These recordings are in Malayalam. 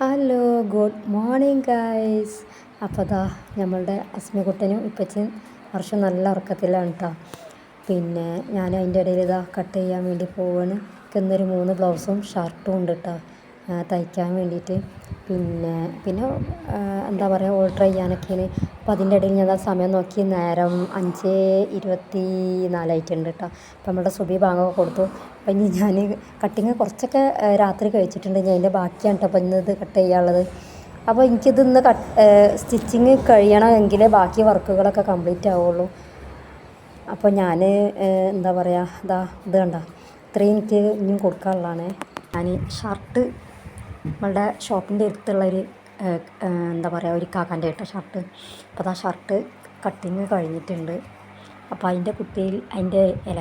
ഹലോ ഗുഡ് മോർണിംഗ് ഗായ്സ് അപ്പോൾ ദാ നമ്മളുടെ അസ്മികുട്ടനും ഇപ്പച്ചും വർഷം നല്ല ഉറക്കത്തിലാണ് കേട്ടോ പിന്നെ ഞാൻ അതിന്റെ ഇടയിൽ ഇതാ കട്ട് ചെയ്യാൻ വേണ്ടി പോവാണ്. എനിക്കെന്നൊരു മൂന്ന് ബ്ലൗസും ഷർട്ടും ഉണ്ട് കേട്ടോ തയ്ക്കാൻ വേണ്ടിയിട്ട്. പിന്നെ പിന്നെ എന്താ പറയുക ഓർഡർ ചെയ്യാനൊക്കെയാണ്. അപ്പോൾ അതിന്റെ ഇടയിൽ ഞാൻ സമയം നോക്കി നേരം അഞ്ച് ഇരുപത്തി നാലായിട്ടുണ്ട് കേട്ടോ അപ്പോൾ നമ്മുടെ സുബി ബാങ്കൊക്കെ കൊടുത്തു. അപ്പം ഇനി ഞാൻ കട്ടിങ് കുറച്ചൊക്കെ രാത്രി കഴിച്ചിട്ടുണ്ട്. ഞാൻ അതിന്റെ ബാക്കിയാണ് കേട്ടോ അപ്പോൾ ഇന്ന് ഇത് കട്ട് ചെയ്യാനുള്ളത്. അപ്പോൾ എനിക്കിതൊന്ന് കട്ട് സ്റ്റിച്ചിങ് കഴിയണമെങ്കിൽ ബാക്കി വർക്കുകളൊക്കെ കംപ്ലീറ്റ് ആവുള്ളൂ. അപ്പോൾ ഞാൻ എന്താ പറയുക ഇതാ ഇത് കണ്ട. ഇത്രയും എനിക്ക് ഇനിയും കൊടുക്കാനുള്ളതാണ്. ഞാൻ ഷർട്ട് നമ്മളുടെ ഷോപ്പിന്റെ അടുത്തുള്ളൊരു എന്താ പറയുക ഒരു കാക്കാന്റെ കേട്ടോ ഷർട്ട്. അപ്പോൾ ആ ഷർട്ട് കട്ടിങ് കഴിഞ്ഞിട്ടുണ്ട്. അപ്പോൾ അതിന്റെ കുട്ടിയിൽ അതിന്റെ ഇല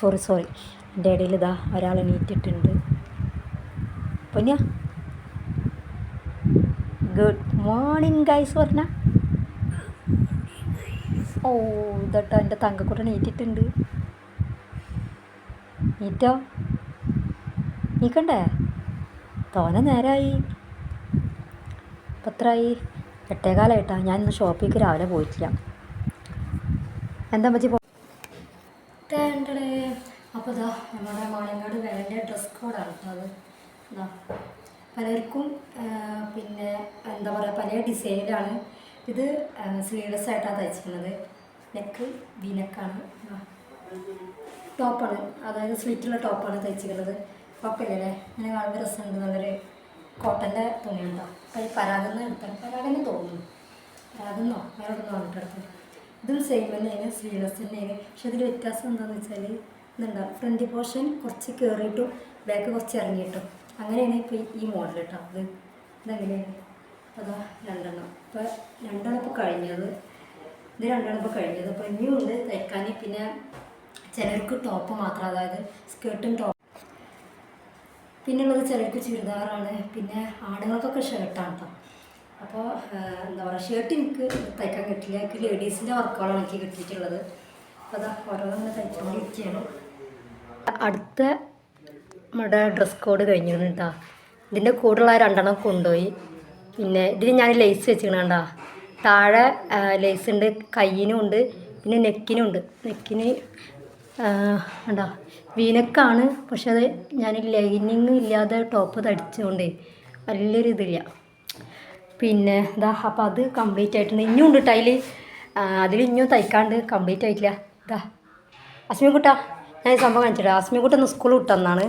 സോറി സോറി അതിന്റെ ഇടയിൽ ഇതാ ഒരാൾ എണീറ്റിട്ടുണ്ട്. പൊന്നിയ. ഗുഡ് മോർണിംഗ് ഗൈസ് പറഞ്ഞ ഓ ഇതട്ടോ എന്റെ തങ്കക്കുട്ടൻ നീറ്റിട്ടുണ്ട് നീറ്റോ നീക്കണ്ടേ തോനെ നേരമായി ഇപ്പം എത്രയായി ഞാൻ ഇന്ന് ഷോപ്പിലേക്ക് രാവിലെ പോയിട്ടില്ല. എന്താ പറ്റി തേണ്ടടേ അപ്പോൾ ഇതാ നമ്മുടെ മാളങ്ങാട് വേണ്ട ഡ്രസ് കോഡാണ് കേട്ടോ അത്. എന്താ പലർക്കും പിന്നെ എന്താ പറയുക പല ഡിസൈനിലാണ് ഇത് സ്ലീവ്ലെസ് ആയിട്ടാണ് തയ്ച്ചിരിക്കുന്നത്. നെക്ക് വി നെക്കാണ് ടോപ്പാണ് അതായത് സ്ലിറ്റുള്ള ടോപ്പാണ് തയ്ച്ചിരിക്കുന്നത്. കുഴപ്പമില്ലല്ലേ അങ്ങനെ കാണുമ്പോൾ രസമുണ്ട്. നല്ലൊരു കോട്ടന്റെ തുണിയുണ്ടോ? അപ്പോൾ ഈ പരാഗെന്ന് എടുത്താൽ പരാഗെന്ന് തോന്നുന്നു. പരാഗെന്നോ? വേറെ ഒന്നും വന്നിട്ടെടുത്തത് ഇതും സെയിം തന്നെയാണ് സ്ലീവ്ലെസ് തന്നെയാണ് പക്ഷെ ഇതിൽ വ്യത്യാസം എന്താണെന്ന് വെച്ചാൽ ഇതുണ്ടാവും ഫ്രണ്ട് പോർഷൻ കുറച്ച് കയറിയിട്ടും ബാക്ക് കുറച്ച് ഇറങ്ങിയിട്ടും. അങ്ങനെയാണ് ഇപ്പോൾ ഈ മോഡൽ കേട്ടോ. അത് ഇതെങ്ങനെയാണ്? അതാ രണ്ടെണ്ണം. ഇപ്പോൾ രണ്ടെണ്ണം ഇപ്പോൾ കഴിഞ്ഞത്. ഇത് രണ്ടെണ്ണം ഇപ്പോൾ കഴിഞ്ഞത്. അപ്പോൾ ഇനിയും ഉണ്ട് തയ്ക്കാൻ പിന്നെ ചിലർക്ക് ടോപ്പ് മാത്രം. അതായത് സ്കേർട്ടും ടോപ്പ് പിന്നുള്ളത് ചിലർക്ക് ചുരിദാറാണ്. പിന്നെ ആണുങ്ങൾക്കൊക്കെ ഷർട്ടാണ് കേട്ടോ അപ്പോൾ എന്താ പറയുക ഷർട്ട് എനിക്ക് തയ്ക്കാൻ കിട്ടില്ല. എനിക്ക് ലേഡീസിന്റെ വർക്കുകളാണ് എനിക്ക് കിട്ടിയിട്ടുള്ളത്. അപ്പോൾ അതാ ഓരോന്നിങ്ങനെ തയ്ച്ചുകൊണ്ടിരിക്കുകയാണ് അടുത്ത നമ്മുടെ ഡ്രസ് കോഡ് കഴിഞ്ഞിരുന്നു കേട്ടോ ഇതിന്റെ കൂടെയുള്ള ആ രണ്ടെണ്ണം കൊണ്ടുപോയി. പിന്നെ ഇതിന് ഞാൻ ലേസ് വെച്ചിരിക്കണ താഴെ ലേസ് ഉണ്ട് കയ്യിനും ഉണ്ട് പിന്നെ നെക്കിനും ഉണ്ട്. നെക്കിന് കണ്ടാ? വീനക്കാണ് പക്ഷെ അത് ഞാൻ ലൈനിങ് ഇല്ലാതെ ടോപ്പ് തടിച്ചുകൊണ്ടേ വലിയൊരു ഇതില്ല. പിന്നെ ഇതാ അപ്പോൾ അത് കംപ്ലീറ്റ് ആയിട്ടുണ്ട്. ഇനിയും ഉണ്ട് കേട്ടോ അതിൽ ഇനിയും തയ്ക്കാണ്ട് കംപ്ലീറ്റ് ആയിട്ടില്ല. ഇതാ അസ്മി കുട്ടാ ഞാൻ ഈ സംഭവം കാണിച്ചിട്ടാ അസ്മി കുട്ട ഒന്ന് സ്കൂൾ വിട്ടെന്നാണ്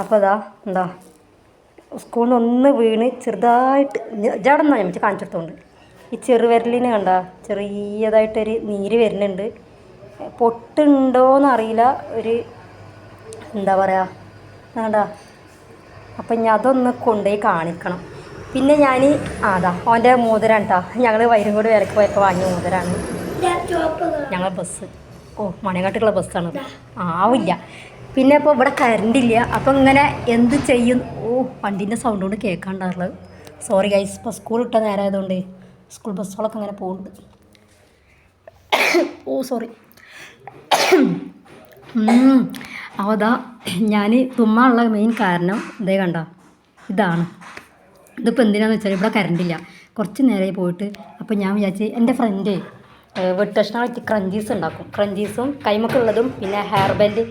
അപ്പോൾ ഇതാ എന്താ സ്കൂളിൽ ഒന്ന് വീണ് ചെറുതായിട്ട് ജാടെന്നാ ഞാൻ കാണിച്ചെടുത്തോണ്ട്. ഈ ചെറുവിരലിനെ കണ്ട ചെറിയതായിട്ടൊരു നീര് വരുന്നുണ്ട്. പൊട്ടുണ്ടോയെന്ന് അറിയില്ല ഒരു എന്താ പറയുക വേണ്ടാ അപ്പം ഞാൻ അതൊന്ന് കൊണ്ടുപോയി കാണിക്കണം. പിന്നെ ഞാൻ അതാ അവന്റെ മോതിരാണ് കേട്ടോ ഞങ്ങൾ വൈരങ്കോട് വിലക്ക് പോയപ്പോൾ വാങ്ങിയ മോതിരാണ്. ഞങ്ങൾ ബസ് ഓ മണിയങ്ങാട്ടുള്ള ബസ്സാണ് ആവില്ല. പിന്നെ ഇപ്പോൾ ഇവിടെ കറണ്ട് ഇല്ല. അപ്പം ഇങ്ങനെ എന്ത് ചെയ്യും? ഓ വണ്ടീന്റെ സൗണ്ട് കൊണ്ട് കേൾക്കാണ്ടാറുള്ളത് സോറി ഗൈസ് ഇപ്പോൾ സ്കൂൾ ഇട്ട നേരമായതുകൊണ്ട് സ്കൂൾ ബസ്സുകളൊക്കെ അങ്ങനെ പോകുന്നുണ്ട് ഓ സോറി അപ്പോൾ അതാ ഞാൻ തുമ്മാനുള്ള മെയിൻ കാരണം ഇതേ കണ്ട ഇതാണ്. ഇതിപ്പോൾ എന്തിനാന്ന് വെച്ചാൽ ഇവിടെ കറണ്ടില്ല കുറച്ച് നേരെ പോയിട്ട് അപ്പോൾ ഞാൻ വിചാരിച്ച് എന്റെ ഫ്രണ്ട് വെട്ടഷ്ണമായിട്ട് ക്രഞ്ചീസ് ഉണ്ടാക്കും. ക്രഞ്ചീസും കൈമക്കുള്ളതും പിന്നെ ഹെയർ ബാൻഡ്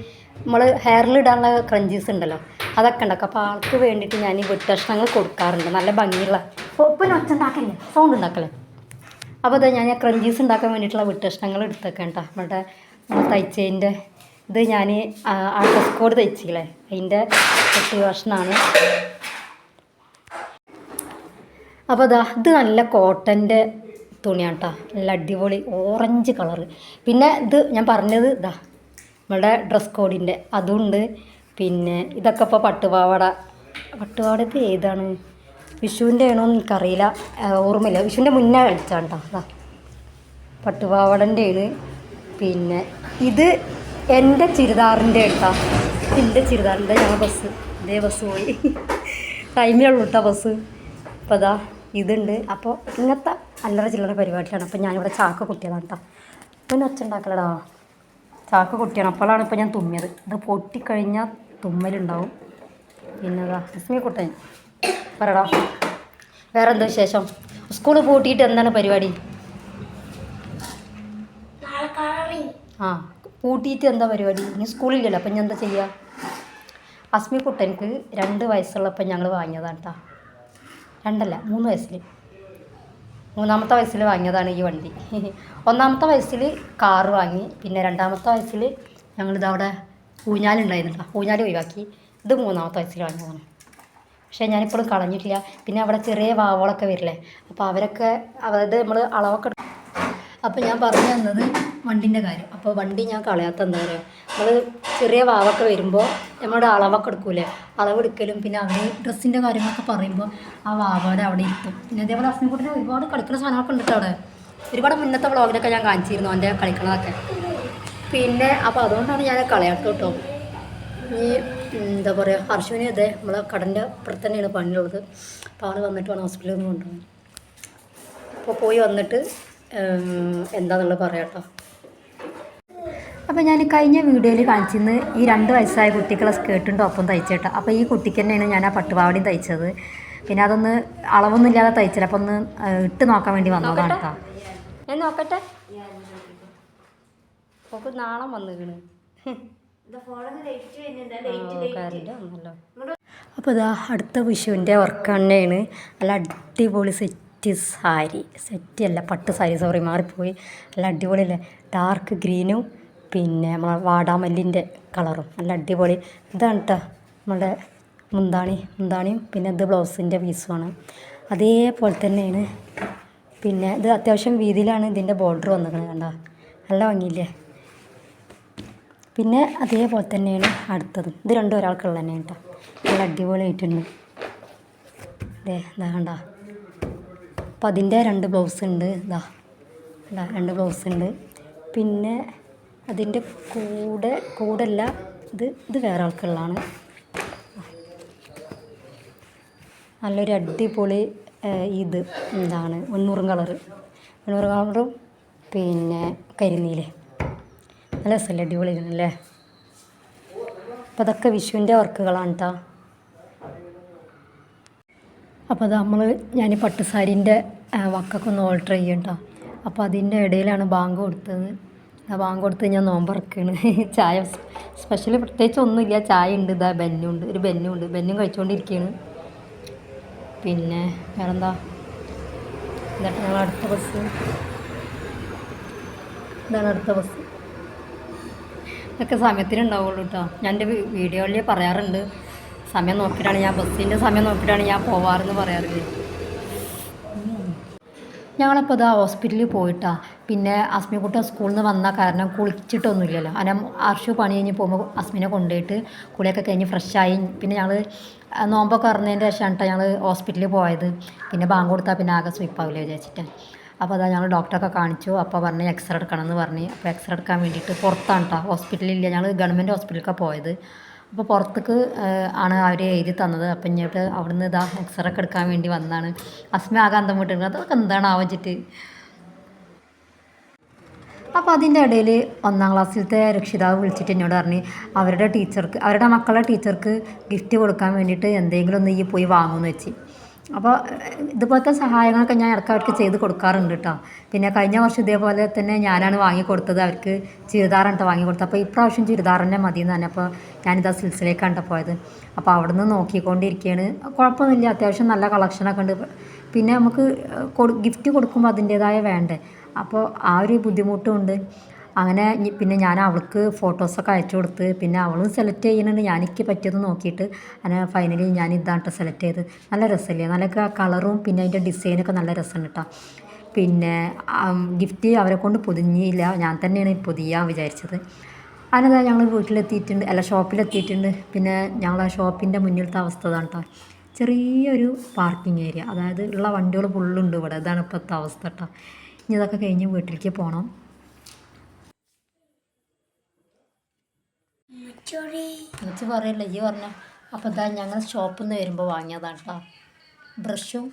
നമ്മൾ ഹെയറിൽ ഇടാനുള്ള ക്രഞ്ചീസ് ഉണ്ടല്ലോ അതൊക്കെ ഉണ്ടാക്കും. അപ്പോൾ ആൾക്ക് വേണ്ടിയിട്ട് ഞാൻ ഈ വെട്ടഷ്ണങ്ങൾ കൊടുക്കാറുണ്ട്. നല്ല ഭംഗിയുള്ള ഇപ്പം ഒച്ച ഉണ്ടാക്കല്ലേ? സൗണ്ട് ഉണ്ടാക്കല്ലേ? അപ്പോൾ അതാ ഞാൻ ക്രഞ്ചീസ് ഉണ്ടാക്കാൻ വേണ്ടിയിട്ടുള്ള വിട്ടഷ്ണങ്ങൾ എടുത്തേക്കാം കേട്ടോ നമ്മുടെ തയ്ച്ചതിന്റെ ഇത് ഞാൻ ആ ഡ്രസ് കോഡ് തയ്ച്ചില്ലേ? അതിന്റെ കുട്ടി കഷ്ണമാണ് അപ്പോൾ അതാ ഇത് നല്ല കോട്ടന്റെ തുണിയാണ് കേട്ടോ നല്ല അടിപൊളി ഓറഞ്ച് കളറ് പിന്നെ ഇത് ഞാൻ പറഞ്ഞത് ഇതാ നമ്മുടെ ഡ്രസ് കോഡിന്റെ അതുണ്ട്. പിന്നെ ഇതൊക്കെ ഇപ്പോൾ പട്ടുപാവാട. പട്ടുപാവാട ഇത് ഏതാണ്? വിഷുവിന്റെ ആണോ എന്ന് എനിക്കറിയില്ല. ഓർമ്മയില്ല. വിഷുവിന്റെ മുന്നേ കഴിച്ചാണ് കേട്ടോ അതാ പട്ടുപാവാടന്റെ ആണ്. പിന്നെ ഇത് എന്റെ ചുരിദാറിന്റെ കേട്ടോ. എന്റെ ചുരിദാറിന്റെ ഞങ്ങൾ ബസ് ഇതേ ബസ് പോയി. ടൈമിലുള്ളൂ കേട്ടോ ബസ് അപ്പോൾ അതാ ഇതുണ്ട്. അപ്പോൾ ഇങ്ങനത്തെ അല്ലറ ചില്ലറ പരിപാടിയാണ് അപ്പോൾ ഞാനിവിടെ ചാക്ക കുട്ടിയതാണ് കേട്ടോ. പിന്നെ ഒച്ച ഉണ്ടാക്കലടാ. ചാക്ക കുട്ടിയാണ്. അപ്പോഴാണ് ഇപ്പോൾ ഞാൻ തുമ്മിയത്. ഇത് പൊട്ടിക്കഴിഞ്ഞാൽ തുമ്മലുണ്ടാവും. പിന്നെ അതാ അസ്മി കുട്ടൻ. പറടാ. വേറെന്താ വിശേഷം? സ്കൂൾ പൂട്ടിയിട്ട് എന്താണ് പരിപാടി നാളെ കളറിങ് ആ പൂട്ടിയിട്ട് എന്താ പരിപാടി? ഇനി സ്കൂളില്ലല്ലോ അപ്പം ഞാൻ എന്താ ചെയ്യുക അസ്മി കുട്ടനക്ക് രണ്ട് വയസ്സുള്ളപ്പോൾ ഞങ്ങൾ വാങ്ങിയതാണ് കേട്ടോ രണ്ടല്ല മൂന്ന് വയസ്സിൽ മൂന്നാമത്തെ വയസ്സിൽ വാങ്ങിയതാണ് ഈ വണ്ടി. ഒന്നാമത്തെ വയസ്സിൽ കാറ് വാങ്ങി പിന്നെ രണ്ടാമത്തെ വയസ്സിൽ ഞങ്ങളിത് അവിടെ ഊഞ്ഞാലുണ്ടായിരുന്നു കേട്ടോ ഊഞ്ഞാൽ ഒഴിവാക്കി. ഇത് മൂന്നാമത്തെ വയസ്സിൽ വാങ്ങിയതാണ്. പക്ഷേ ഞാനിപ്പോഴും കളഞ്ഞിട്ടില്ല. പിന്നെ അവിടെ ചെറിയ വാവകളൊക്കെ വരില്ലേ? അപ്പോൾ അവരൊക്കെ അതായത് നമ്മൾ അളവൊക്കെ അപ്പോൾ ഞാൻ പറഞ്ഞു തന്നത് വണ്ടിന്റെ കാര്യം. അപ്പോൾ വണ്ടി ഞാൻ കളയാത്ത എന്താ പറയുക നമ്മൾ ചെറിയ വാവൊക്കെ വരുമ്പോൾ നമ്മുടെ അളവൊക്കെ എടുക്കൂലേ? അളവെടുക്കലും പിന്നെ അവർ ഡ്രസ്സിന്റെ കാര്യങ്ങളൊക്കെ പറയുമ്പോൾ ആ വാവയുടെ അവിടെ ഇരുത്തും പിന്നെ അതേപോലെ അസ്മിൻകുട്ടിന് ഒരുപാട് കളിക്കുന്ന സാധനങ്ങളൊക്കെ ഉണ്ട് അവിടെ. ഒരുപാട് മുന്നത്തെ വ്ളോഗിലൊക്കെ ഞാൻ കാണിച്ചിരുന്നു എന്റെ കളിക്കണതൊക്കെ. പിന്നെ അപ്പോൾ അതുകൊണ്ടാണ് ഞാൻ കളയാത്ത കേട്ടോ. ഈ എന്താ പറയുക ഹർഷുവിനെ അതെ നമ്മളെ കടന്റെ അപ്പുറത്ത് തന്നെയാണ് പണിയുള്ളത്. അപ്പോൾ ആൾ വന്നിട്ട് വേണം ഹോസ്പിറ്റലിൽ നിന്ന് കൊണ്ടുപോകാൻ. അപ്പോൾ പോയി വന്നിട്ട് എന്താണെന്നുള്ളത് പറയാം കേട്ടോ. അപ്പോൾ ഞാൻ കഴിഞ്ഞ വീഡിയോയിൽ കാണിച്ചിരുന്ന് ഈ രണ്ട് വയസ്സായ കുട്ടികളെ സ്കേർട്ടും ടോപ്പും തയ്ച്ചേട്ടോ. അപ്പോൾ ഈ കുട്ടിക്ക് തന്നെയാണ് ഞാൻ ആ പട്ടുപാവടിയും തയ്ച്ചത്. പിന്നെ അതൊന്ന് അളവൊന്നും ഇല്ലാതെ തയ്ച്ചില്ല അപ്പോൾ ഒന്ന് ഇട്ട് നോക്കാൻ വേണ്ടി വന്നതാണ് കേട്ടോ. ഞാൻ നോക്കട്ടെ. നാളെ വന്നിക്കണ് അപ്പോൾ ഇതാ അടുത്ത വിഷുവിന്റെ വർക്ക് തന്നെയാണ്. നല്ല അടിപൊളി സെറ്റ് സാരി. സെറ്റ് അല്ല പട്ട് സാരി. സോറി മാറിപ്പോയി. നല്ല അടിപൊളിയല്ലേ? ഡാർക്ക് ഗ്രീനും പിന്നെ നമ്മളെ വാടാമല്ലിന്റെ കളറും. നല്ല അടിപൊളി. ഇതാണ് കേട്ടോ നമ്മുടെ മുന്താണി. മുന്താണിയും പിന്നെ ഇത് ബ്ലൗസിന്റെ പീസുമാണ്. അതേപോലെ തന്നെയാണ്. പിന്നെ ഇത് അത്യാവശ്യം വീതിയിലാണ് ഇതിന്റെ ബോർഡർ വന്നിരിക്കുന്നത് കണ്ടോ? നല്ല ഭംഗിയില്ലേ? പിന്നെ അതേപോലെ തന്നെയാണ് അടുത്തത്. ഇത് രണ്ടും ഒരാൾക്കുള്ള തന്നെയാണ് കേട്ടോ നല്ല അടിപൊളിയായിട്ടുണ്ട്. ഇതേ ഇതാ കണ്ട? അപ്പം അതിന്റെ രണ്ട് ബ്ലൗസ് ഉണ്ട്. ഇതാ രണ്ട് ബ്ലൗസ് ഉണ്ട്. പിന്നെ അതിന്റെ കൂടെ കൂടല്ല ഇത് ഇത് വേറെ ആൾക്കുള്ളതാണ് നല്ലൊരു അടിപൊളി ഇത് എന്താണ് വെണ്ണൂറും കളറ് വെണ്ണൂറ് കളറും പിന്നെ കരിനീൽ. നല്ല രസമല്ലേ അടിപൊളിയാണല്ലേ? അപ്പോൾ അതൊക്കെ വിഷുവിന്റെ വർക്കുകളാണ് കേട്ടോ അപ്പോൾ അത് നമ്മൾ ഞാൻ പട്ടുസാരിന്റെ വക്കൊക്കെ ഒന്ന് ഓൾട്ടർ ചെയ്യണ്ടോ അപ്പോൾ അതിന്റെ ഇടയിലാണ് ബാങ്ക് കൊടുത്തത്. ബാങ്ക് കൊടുത്ത് ഞാൻ നോമ്പറക്കാണ്. ചായ സ്പെഷ്യൽ പ്രത്യേകിച്ച് ഒന്നുമില്ല. ചായ ഉണ്ട് ഇതാ ബെന്നും ഉണ്ട് ഒരു ബെന്നും ഉണ്ട്. ബെന്നും കഴിച്ചുകൊണ്ടിരിക്കുകയാണ് പിന്നെ വേറെന്താ? എന്നിട്ട് ഞങ്ങൾ അടുത്ത ബസ് ഇതാണ് അടുത്ത ബസ് ഇതൊക്കെ സമയത്തിനുണ്ടാവുള്ളൂ കേട്ടോ ഞാൻ എന്റെ വീഡിയോയിൽ പറയാറുണ്ട്. സമയം നോക്കിയിട്ടാണ് ഞാൻ ബസ്സിന്റെ സമയം നോക്കിയിട്ടാണ് ഞാൻ പോവാറെന്ന് പറയാറില്ല ഞങ്ങളപ്പോൾ അത് ഹോസ്പിറ്റലിൽ പോയിട്ടാ. പിന്നെ അസ്മിക്കുട്ട സ്കൂളിൽ നിന്ന് വന്ന കാരണം കുളിച്ചിട്ടൊന്നുമില്ലല്ലോ. അനം അർഷു പണി കഴിഞ്ഞ് പോകുമ്പോൾ അസ്മിനെ കൊണ്ടുപോയിട്ട് കുളിയൊക്കെ കഴിഞ്ഞ് ഫ്രഷായി. പിന്നെ ഞങ്ങൾ നോമ്പൊക്കെ ഇറങ്ങുന്നതിന്റെ ശേഷമാണ് കേട്ടോ ഞങ്ങൾ ഹോസ്പിറ്റലിൽ പോയത്. പിന്നെ ബാങ്ക് കൊടുത്താൽ പിന്നെ ആകെ സ്വീപ്പാവില്ല വിചാരിച്ചിട്ട്. അപ്പോൾ അതാ ഞങ്ങൾ ഡോക്ടറൊക്കെ കാണിച്ചു. അപ്പോൾ പറഞ്ഞ് എക്സ്റേ എടുക്കണം എന്ന് പറഞ്ഞ്. അപ്പോൾ എക്സ്റേ എടുക്കാൻ വേണ്ടിയിട്ട് പുറത്താണ് കേട്ടോ ഹോസ്പിറ്റലില്ല ഞങ്ങൾ ഗവൺമെന്റ് ഹോസ്പിറ്റലിലേക്കാണ് പോയത്. അപ്പോൾ പുറത്തേക്ക് ആണ് അവർ എഴുതി തന്നത്. അപ്പം ഇങ്ങോട്ട് അവിടുന്ന് ഇതാ എക്സ്റേ ഒക്കെ എടുക്കാൻ വേണ്ടി വന്നതാണ്. അസ്മ ആകെ അന്തം വിട്ടിരുന്നത് അതൊക്കെ എന്താണ് ആവച്ചിട്ട്? അപ്പോൾ അതിന്റെ ഇടയിൽ ഒന്നാം ക്ലാസ്സിലത്തെ രക്ഷിതാവ് വിളിച്ചിട്ട് എന്നോട് പറഞ്ഞ് അവരുടെ ടീച്ചർക്ക് അവരുടെ മക്കളുടെ ടീച്ചർക്ക് ഗിഫ്റ്റ് കൊടുക്കാൻ വേണ്ടിയിട്ട് എന്തെങ്കിലും ഒന്ന് ഈ പോയി വാങ്ങുമെന്ന് വെച്ച്. അപ്പോൾ ഇതുപോലത്തെ സഹായങ്ങളൊക്കെ ഞാൻ ഇടയ്ക്ക് അവർക്ക് ചെയ്ത് കൊടുക്കാറുണ്ട് കേട്ടോ പിന്നെ കഴിഞ്ഞ വർഷം ഇതേപോലെ തന്നെ ഞാനാണ് വാങ്ങിക്കൊടുത്തത്. അവർക്ക് ചുരിദാറാണ് കേട്ടോ വാങ്ങിക്കൊടുത്തത്. അപ്പോൾ ഇപ്രാവശ്യം ചുരിദാർ തന്നെ മതി എന്ന് തന്നെ അപ്പോൾ ഞാനിതാ സിൽസിലേക്കാണ് കേട്ടോ പോയത്. അപ്പോൾ അവിടെ നിന്ന് നോക്കിക്കൊണ്ടിരിക്കുകയാണ് കുഴപ്പമൊന്നുമില്ല. അത്യാവശ്യം നല്ല കളക്ഷനൊക്കെ ഉണ്ട്. പിന്നെ നമുക്ക് ഗിഫ്റ്റ് കൊടുക്കുമ്പോൾ അതിന്റേതായ വേണ്ടേ? അപ്പോൾ ആ ഒരു ബുദ്ധിമുട്ടുമുണ്ട് അങ്ങനെ പിന്നെ ഞാൻ അവൾക്ക് ഫോട്ടോസൊക്കെ അയച്ചു കൊടുത്ത് പിന്നെ അവളും സെലക്ട് ചെയ്യുന്നുണ്ട് ഞാൻ എനിക്ക് പറ്റിയത് നോക്കിയിട്ട് അങ്ങനെ ഫൈനലി ഞാൻ ഇതാണ് കേട്ടോ സെലക്ട് ചെയ്ത്. നല്ല രസമല്ലേ? നല്ല കളറും പിന്നെ അതിന്റെ ഡിസൈനൊക്കെ നല്ല രസമാണ് കേട്ടോ പിന്നെ ഗിഫ്റ്റ് അവരെ കൊണ്ട് പൊതിഞ്ഞില്ല. ഞാൻ തന്നെയാണ് പൊതിയാൻ വിചാരിച്ചത്. അതിനതാ ഞങ്ങൾ വീട്ടിലെത്തിയിട്ടുണ്ട്. അല്ല ഷോപ്പിലെത്തിയിട്ടുണ്ട് പിന്നെ ഞങ്ങൾ ആ ഷോപ്പിന്റെ മുന്നിലത്തെ അവസ്ഥ ഇതാണ് കേട്ടോ ചെറിയൊരു പാർക്കിംഗ് ഏരിയ അതായത് ഉള്ള വണ്ടികൾ ഫുള്ളുണ്ട് ഇവിടെ. ഇതാണ് ഇപ്പോഴത്തെ അവസ്ഥ കേട്ടോ ഇനി ഇതൊക്കെ കഴിഞ്ഞ് വീട്ടിലേക്ക് പോകണം എനിക്ക് പറയല്ലേ ഈ പറഞ്ഞ അപ്പോൾ ഇതാ ഞങ്ങൾ ഷോപ്പിൽ നിന്ന് വരുമ്പോൾ വാങ്ങിയതാണ് കേട്ടോ ബ്രഷും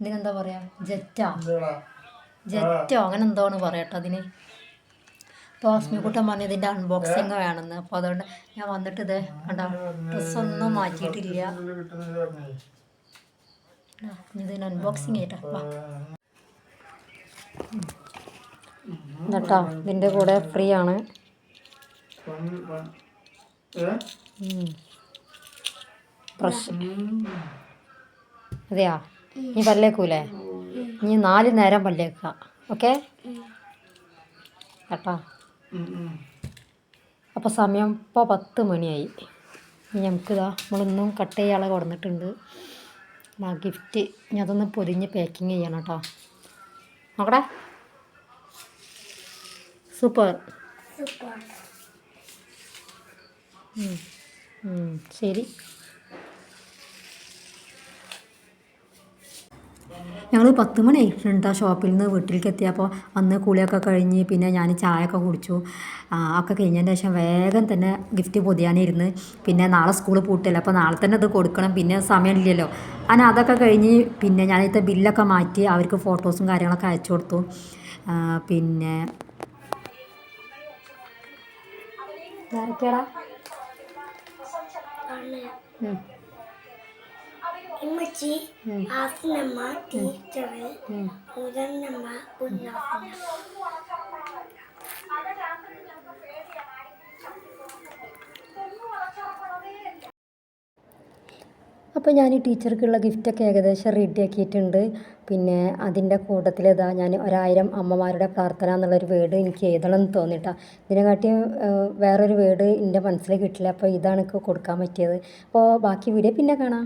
ഇതിനെന്താ പറയുക ജെറ്റാ. ജെറ്റോ അങ്ങനെ എന്തോന്ന് പറയട്ടോ അതിന്. അപ്പോൾ അസ്മിക്കുട്ടൻ പറഞ്ഞു ഇതിന്റെ അൺബോക്സിങ് വേണമെന്ന് അപ്പോൾ അതുകൊണ്ട് ഞാൻ വന്നിട്ട് ഇത് കണ്ട ഡ്രസ്സൊന്നും മാറ്റിയിട്ടില്ല. ഇതിന് അൺബോക്സിങ് ആയിട്ടാ വാ. എന്നിട്ടോ ഇതിന്റെ കൂടെ ഫ്രീ ആണ്. ബ്രഷ് അതെയാ? നീ പല്ലേക്കൂലേ? നീ നാല് നേരം പല്ലേക്കുക. ഓക്കെ? കേട്ടോ? അപ്പോൾ സമയം ഇപ്പോൾ പത്ത് മണിയായി. ഇനി നമുക്കിതാ നമ്മളിന്നും കട്ട് ചെയ്യാളെ കൊടുന്നിട്ടുണ്ട്. ആ ഗിഫ്റ്റ് ഞാൻ അതൊന്ന് പൊതിഞ്ഞ് പാക്കിങ് ചെയ്യണം കേട്ടോ. നോക്കട്ടെ സൂപ്പർ. സൂപ്പർ. ശരി. ഞങ്ങൾ പത്ത് മണി ആയിട്ടുണ്ട് ആ ഷോപ്പിൽ നിന്ന് വീട്ടിലേക്ക് എത്തിയപ്പോൾ അന്ന് കുളിയൊക്കെ കഴിഞ്ഞ് പിന്നെ ഞാൻ ചായയൊക്കെ കുടിച്ചു. ഒക്കെ കഴിഞ്ഞതിന് ശേഷം വേഗം തന്നെ ഗിഫ്റ്റ് പൊതിയാനിരുന്ന് പിന്നെ നാളെ സ്കൂൾ പൂട്ടില്ല അപ്പോൾ നാളെ തന്നെ അത് കൊടുക്കണം. പിന്നെ സമയമില്ലല്ലോ. അങ്ങനെ അതൊക്കെ കഴിഞ്ഞ് പിന്നെ ഞാനിത്തെ ബില്ലൊക്കെ മാറ്റി അവർക്ക് ഫോട്ടോസും കാര്യങ്ങളൊക്കെ അയച്ചു കൊടുത്തു. പിന്നെ ആരൊക്കെയാടാ ഉം. ഇമ്മച്ചി ഉം. ആസിനമ്മ ടീച്ചർ ഉം. ഉദന്നമ്മ അപ്പോൾ ഞാൻ ഈ ടീച്ചർക്കുള്ള ഗിഫ്റ്റൊക്കെ ഏകദേശം റെഡിയാക്കിയിട്ടുണ്ട് പിന്നെ അതിന്റെ കൂട്ടത്തിൽ ഇതാ ഞാൻ ഒരായിരം അമ്മമാരുടെ പ്രാർത്ഥന എന്നുള്ളൊരു വേർഡ് എനിക്ക് എഴുതണം എന്ന് തോന്നിയിട്ടാ ഇതിനെക്കാട്ടിയും വേറൊരു വേർഡ് എന്റെ മനസ്സിൽ കിട്ടില്ല. അപ്പോൾ ഇതാണ് എനിക്ക് കൊടുക്കാൻ പറ്റിയത്. അപ്പോൾ ബാക്കി വീഡിയോ പിന്നെ കാണാം.